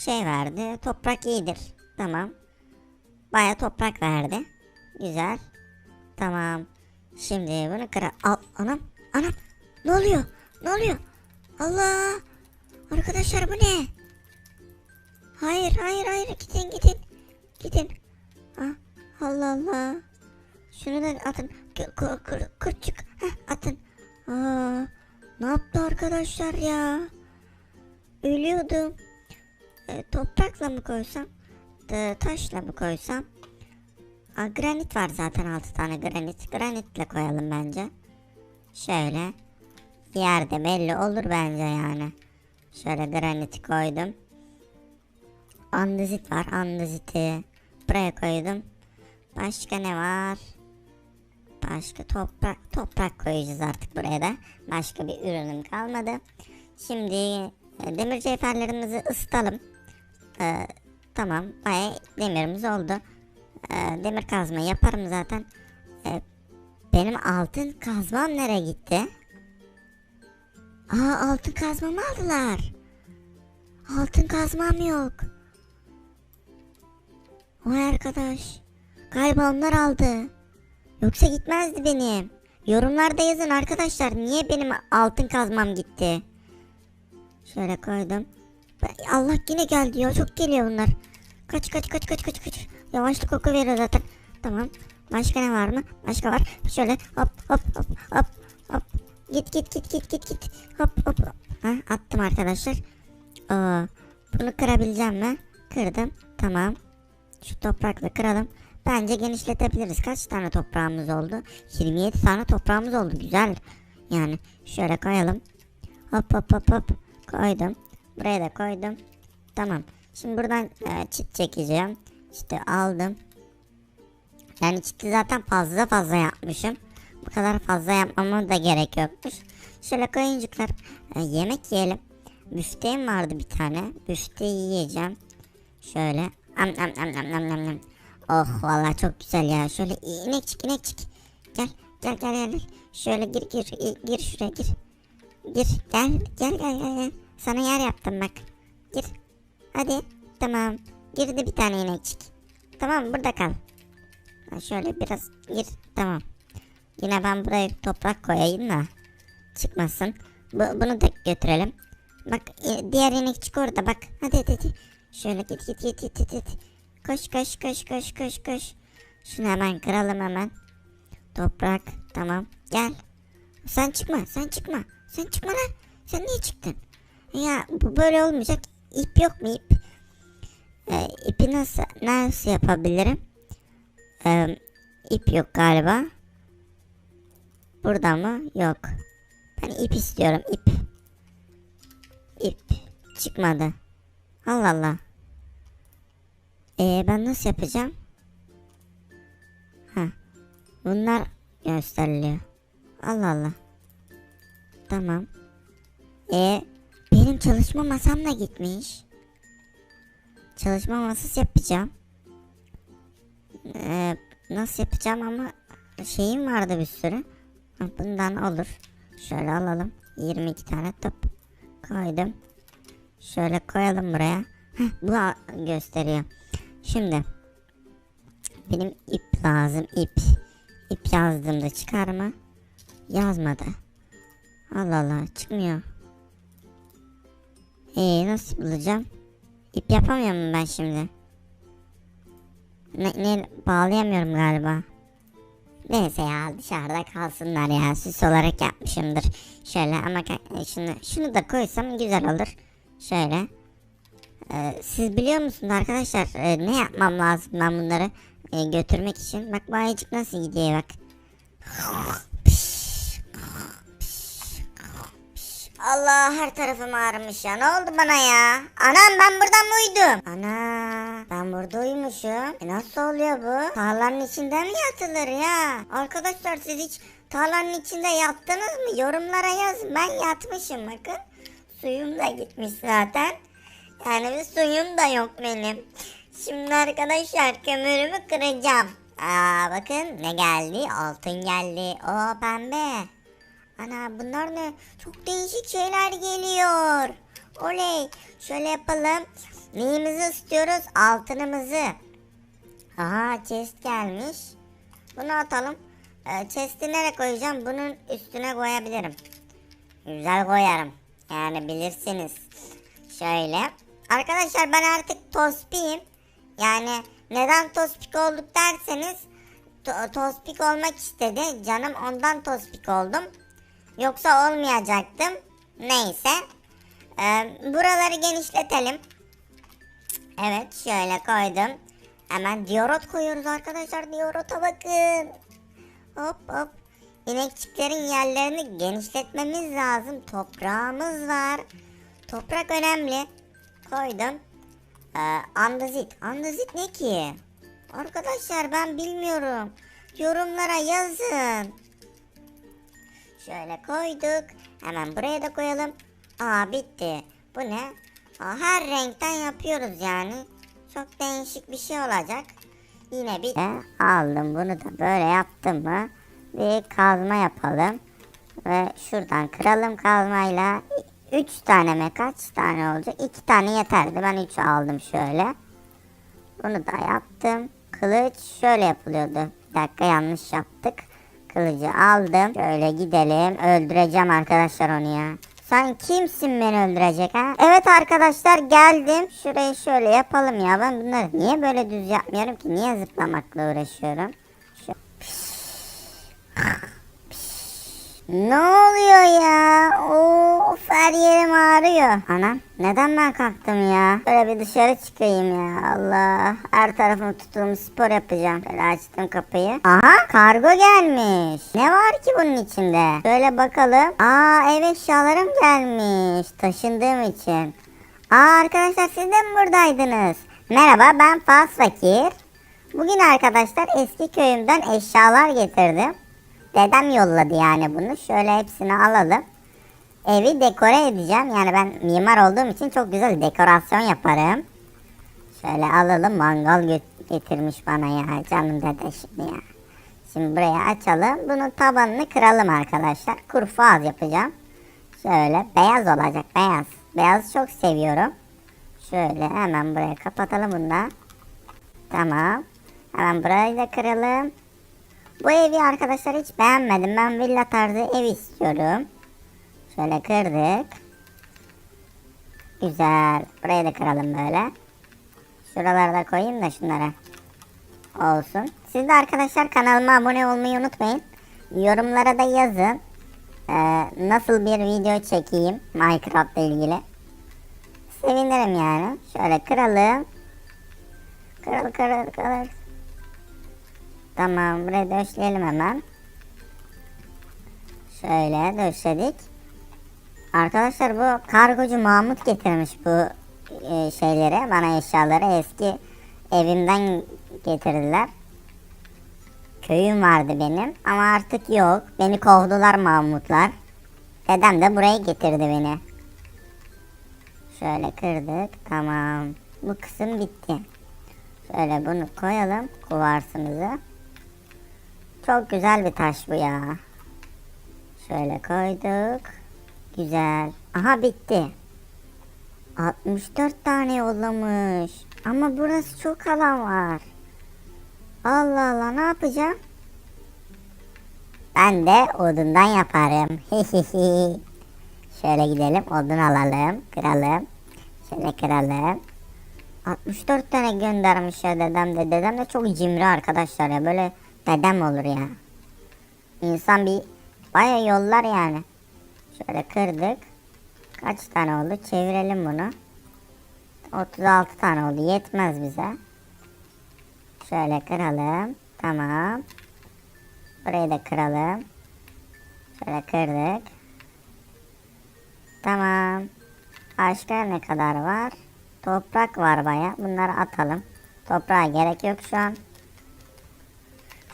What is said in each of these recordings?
şey verdi. Toprak iyidir. Tamam. Baya toprak verdi. Güzel. Tamam. Şimdi bunu kıra... Al, anam. Anam. Ne oluyor? Ne oluyor? Allah. Arkadaşlar bu ne? Hayır hayır hayır gidin gidin. Gidin. Ah, Allah Allah. Şunu da atın. Kır, kır, kır, kırçık. Heh, atın. Aa, ne yaptı arkadaşlar ya? Ölüyordum. E, toprakla mı koysam? E, taşla mı koysam? Aa, granit var zaten 6 tane granit. Granitle koyalım bence. Şöyle. Yerde belli olur bence yani. Şöyle granit koydum. Andezit var. Andeziti buraya koydum. Başka ne var? Başka toprak toprak koyacağız artık buraya da. Başka bir ürünüm kalmadı. Şimdi e, demir cevherlerimizi ısıtalım. Ee, tamam bayağı demirimiz oldu. Ee, demir kazma yaparım zaten. Ee, benim altın kazmam nereye gitti? Aa altın kazmamı aldılar. Altın kazmam yok. Vay arkadaş. Galiba onlar aldı. Yoksa gitmezdi benim. Yorumlarda yazın arkadaşlar niye benim altın kazmam gitti. Şöyle koydum. Allah yine geldi ya çok geliyor bunlar. Kaç kaç kaç kaç kaç kaç. Yavaşlık koku veriyor zaten. Tamam. Başka ne var mı? Başka var. Şöyle hop hop hop hop hop. Git git git git git git. Hop. hop. Ha, attım arkadaşlar. Oo, bunu kırabileceğim mi? Kırdım. Tamam. Şu toprakla kıralım. Bence genişletebiliriz. Kaç tane toprağımız oldu? 27 tane toprağımız oldu. Güzel. Yani şöyle koyalım. Hop hop hop hop. Koydum. Buraya da koydum. Tamam. Şimdi buradan e, çit çekeceğim. İşte aldım. Yani çiti zaten fazla fazla yapmışım. Bu kadar fazla yapmama da gerek yokmuş. Şöyle koyuncuklar. e, yemek yiyelim. Büfteğim vardı bir tane. Büfteği yiyeceğim. Şöyle. Am am am am am am am. Oh vallahi çok güzel ya. Şöyle inekçik inekçik. Gel gel gel gel. gel. Şöyle gir gir, gir şuraya gir. Gir gel gel gel gel. gel. Sana yer yaptım bak. Gir. Hadi. Tamam. Girdi bir tane inekçik. Tamam burada kal. Şöyle biraz gir. Tamam. Yine ben buraya toprak koyayım da çıkmasın. Bu, bunu da götürelim. Bak e, diğer inekçik orada bak. Hadi hadi hadi. Şöyle git git git git. git. Koş koş koş koş koş koş. Şunu hemen kıralım hemen. Toprak tamam gel. Sen çıkma sen çıkma. Sen çıkma lan. Sen niye çıktın? Ya bu böyle olmayacak. İp yok mu ip? Ee, ipi nasıl nasıl yapabilirim? Ee, ip yok galiba. Burada mı? Yok. Ben ip istiyorum ip. İp çıkmadı. Allah Allah. Ee, ben nasıl yapacağım? Ha. Bunlar gösteriliyor. Allah Allah. Tamam. Ee, benim çalışma masam da gitmiş. Çalışma masası yapacağım. Ee, nasıl yapacağım ama şeyim vardı bir sürü. Bundan olur. Şöyle alalım. 22 tane top koydum. Şöyle koyalım buraya. Heh, bu gösteriyor. Şimdi benim ip lazım ip. İp yazdığımda çıkar mı? Yazmadı. Allah Allah çıkmıyor. Ee nasıl bulacağım? İp yapamıyor muyum ben şimdi? Ne, ne bağlayamıyorum galiba. Neyse ya dışarıda kalsınlar ya süs olarak yapmışımdır. Şöyle ama ka- şunu, şunu da koysam güzel olur. Şöyle. Ee, siz biliyor musunuz arkadaşlar e, ne yapmam lazım ben bunları e, götürmek için? Bak bu nasıl gidiyor bak. Allah her tarafım ağrımış ya. Ne oldu bana ya? Anam ben buradan mı uyudum? Ana ben burada uyumuşum. E nasıl oluyor bu? Tarlanın içinde mi yatılır ya? Arkadaşlar siz hiç tarlanın içinde yattınız mı? Yorumlara yazın. Ben yatmışım bakın. Suyum da gitmiş zaten. Yani bir suyum da yok benim. Şimdi arkadaşlar kömürümü kıracağım. Aa bakın ne geldi? Altın geldi. O pembe. Ana bunlar ne? Çok değişik şeyler geliyor. Oley. Şöyle yapalım. Neyimizi istiyoruz? Altınımızı. Aha chest gelmiş. Bunu atalım. Ee, chest'i nereye koyacağım? Bunun üstüne koyabilirim. Güzel koyarım. Yani bilirsiniz. Şöyle. Arkadaşlar ben artık tospiyim. Yani neden tospik olduk derseniz to- tospik olmak istedi. Canım ondan tospik oldum. Yoksa olmayacaktım. Neyse. Ee, buraları genişletelim. Evet şöyle koydum. Hemen diorot koyuyoruz arkadaşlar. Diorota bakın. Hop hop. İnekçiklerin yerlerini genişletmemiz lazım. Toprağımız var. Toprak önemli. Koydum. Ee, andezit. Andezit ne ki? Arkadaşlar ben bilmiyorum. Yorumlara yazın. Şöyle koyduk. Hemen buraya da koyalım. Aa bitti. Bu ne? Aa, her renkten yapıyoruz yani. Çok değişik bir şey olacak. Yine bir aldım bunu da böyle yaptım mı bir kazma yapalım. Ve şuradan kıralım kazmayla. 3 tane mi kaç tane olacak? 2 tane yeterdi. Ben 3 aldım şöyle. Bunu da yaptım. Kılıç şöyle yapılıyordu. Bir dakika yanlış yaptık. Kılıcı aldım. Şöyle gidelim. Öldüreceğim arkadaşlar onu ya. Sen kimsin beni öldürecek ha? Evet arkadaşlar geldim. Şurayı şöyle yapalım ya. Ben bunları niye böyle düz yapmıyorum ki? Niye zıplamakla uğraşıyorum? Şu... Ne oluyor ya? Of her yerim ağrıyor. Anam neden ben kalktım ya? Böyle bir dışarı çıkayım ya. Allah her tarafım tutulmuş spor yapacağım. Böyle açtım kapıyı. Aha kargo gelmiş. Ne var ki bunun içinde? Şöyle bakalım. Aa ev eşyalarım gelmiş. Taşındığım için. Aa arkadaşlar siz de mi buradaydınız? Merhaba ben Fas Fakir. Bugün arkadaşlar eski köyümden eşyalar getirdim. Dedem yolladı yani bunu. Şöyle hepsini alalım. Evi dekore edeceğim. Yani ben mimar olduğum için çok güzel dekorasyon yaparım. Şöyle alalım. Mangal getirmiş bana ya. Canım dede şimdi ya. Şimdi buraya açalım. Bunun tabanını kıralım arkadaşlar. Kurfaz yapacağım. Şöyle beyaz olacak. Beyaz. Beyaz çok seviyorum. Şöyle hemen buraya kapatalım bunu da. Tamam. Hemen burayı da kıralım. Bu evi arkadaşlar hiç beğenmedim. Ben villa tarzı ev istiyorum. Şöyle kırdık. Güzel. Burayı da kıralım böyle. Şuraları da koyayım da şunlara. Olsun. Siz de arkadaşlar kanalıma abone olmayı unutmayın. Yorumlara da yazın. Ee, nasıl bir video çekeyim Minecraft ile ilgili. Sevinirim yani. Şöyle kıralım. Kırıl kırıl kırıl. Tamam buraya döşleyelim hemen. Şöyle döşledik. Arkadaşlar bu kargocu Mahmut getirmiş bu e, şeyleri bana eşyaları eski evimden getirdiler. Köyüm vardı benim ama artık yok. Beni kovdular Mahmutlar. Dedem de buraya getirdi beni. Şöyle kırdık. Tamam. Bu kısım bitti. Şöyle bunu koyalım. Kuvarsımızı. Çok güzel bir taş bu ya. Şöyle koyduk. Güzel. Aha bitti. 64 tane yollamış. Ama burası çok alan var. Allah Allah ne yapacağım? Ben de odundan yaparım. Şöyle gidelim odun alalım. Kıralım. Şöyle kıralım. 64 tane göndermiş ya dedem de. Dedem de çok cimri arkadaşlar ya. Böyle dedem olur ya. İnsan bir baya yollar yani. Şöyle kırdık. Kaç tane oldu? Çevirelim bunu. 36 tane oldu. Yetmez bize. Şöyle kıralım. Tamam. Burayı da kıralım. Şöyle kırdık. Tamam. Başka ne kadar var? Toprak var baya. Bunları atalım. Toprağa gerek yok şu an.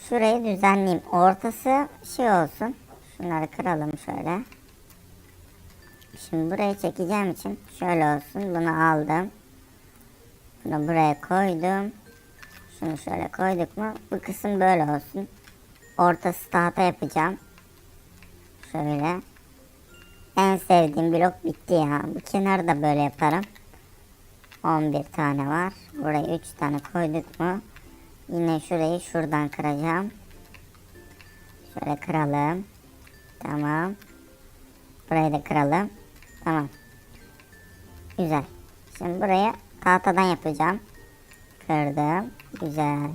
Şurayı düzenleyeyim. Ortası şey olsun. Şunları kıralım şöyle. Şimdi burayı çekeceğim için şöyle olsun. Bunu aldım. Bunu buraya koydum. Şunu şöyle koyduk mu? Bu kısım böyle olsun. Ortası tahta yapacağım. Şöyle. En sevdiğim blok bitti ya. Bu kenarı da böyle yaparım. 11 tane var. Buraya 3 tane koyduk mu? Yine şurayı şuradan kıracağım. Şöyle kıralım. Tamam. Burayı da kıralım. Tamam. Güzel. Şimdi buraya tahtadan yapacağım. Kırdım. Güzel.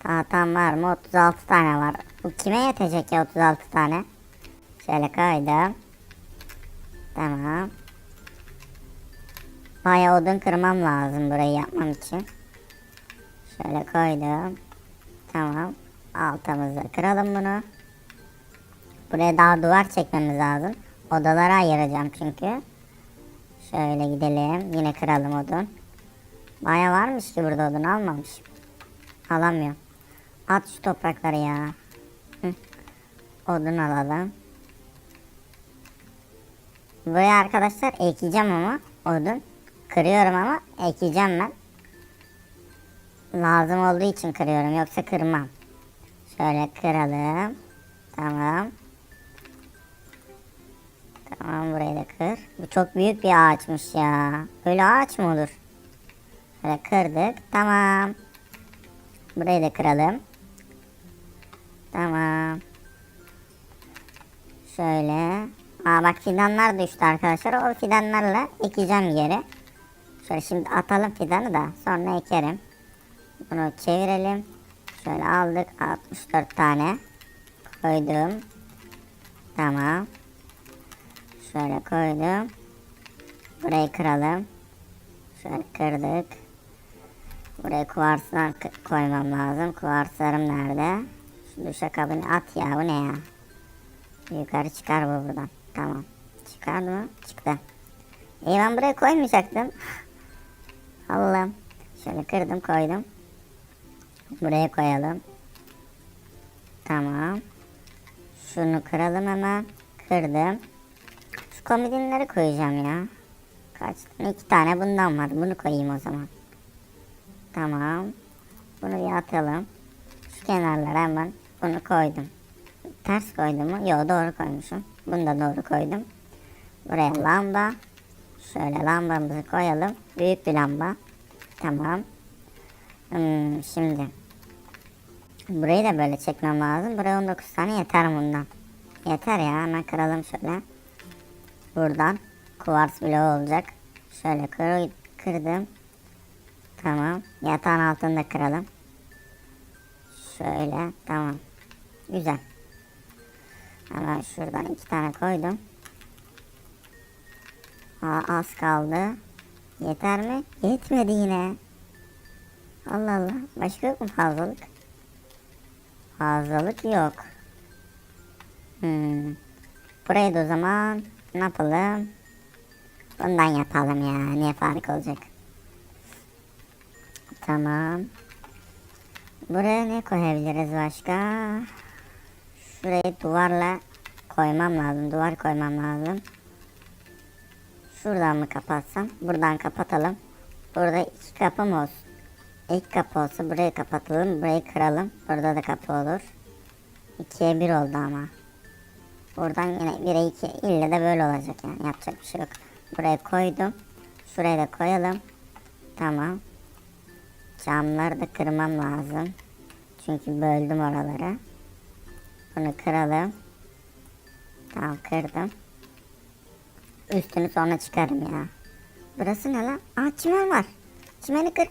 Tahtam var mı? 36 tane var. Bu kime yetecek ya 36 tane? Şöyle koydum. Tamam. Bayağı odun kırmam lazım burayı yapmam için. Şöyle koydum. Tamam. Altımızda kıralım bunu. Buraya daha duvar çekmemiz lazım. Odalara ayıracağım çünkü. Şöyle gidelim. Yine kıralım odun. Baya varmış ki burada odun almamışım. Alamıyorum. At şu toprakları ya. Odun alalım. Buraya arkadaşlar ekeceğim ama odun. Kırıyorum ama ekeceğim ben. Lazım olduğu için kırıyorum yoksa kırmam. Şöyle kıralım. Tamam. Tamam burayı da kır. Bu çok büyük bir ağaçmış ya. Böyle ağaç mı olur? Şöyle kırdık. Tamam. Burayı da kıralım. Tamam. Şöyle. Aa bak fidanlar düştü arkadaşlar. O fidanlarla ekeceğim yeri. Şöyle şimdi atalım fidanı da sonra ekerim. Bunu çevirelim. Şöyle aldık 64 tane. Koydum. Tamam. Şöyle koydum. Burayı kıralım. Şöyle kırdık. Buraya kuvarslar koymam lazım. Kuvarslarım nerede? Şu duşakabini at ya bu ne ya? Yukarı çıkar bu buradan. Tamam. Çıkardı mı? Çıktı. İyi ben buraya koymayacaktım. Allah'ım. Şöyle kırdım koydum. Buraya koyalım. Tamam. Şunu kıralım hemen. Kırdım. Şu komodinleri koyacağım ya. Kaç? İki tane bundan var. Bunu koyayım o zaman. Tamam. Bunu bir atalım. Şu kenarlara hemen bunu koydum. Ters koydum mu? Yok doğru koymuşum. Bunu da doğru koydum. Buraya lamba. Şöyle lambamızı koyalım. Büyük bir lamba. Tamam. Hmm, şimdi. Burayı da böyle çekmem lazım. Buraya 19 tane yeter bundan. Yeter ya hemen kıralım şöyle. Buradan kuvars bloğu olacak. Şöyle kır, kırdım. Tamam. Yatağın altını da kıralım. Şöyle tamam. Güzel. Hemen şuradan iki tane koydum. Aa, az kaldı. Yeter mi? Yetmedi yine. Allah Allah. Başka yok mu fazlalık? Fazlalık yok. Hmm. Burayı da o zaman ne yapalım? Bundan yapalım ya. Niye fark olacak? Tamam. Buraya ne koyabiliriz başka? Şurayı duvarla koymam lazım. Duvar koymam lazım. Şuradan mı kapatsam? Buradan kapatalım. Burada iki kapı mı olsun? İlk kapı olsa burayı kapatalım. Burayı kıralım. Burada da kapı olur. İkiye bir oldu ama. Buradan yine 1'e 2 ille de böyle olacak yani yapacak bir şey yok. Buraya koydum. Şuraya da koyalım. Tamam. Camları da kırmam lazım. Çünkü böldüm oraları. Bunu kıralım. Tamam kırdım. Üstünü sonra çıkarım ya. Burası ne lan? Aa çimen var. Çimeni kır.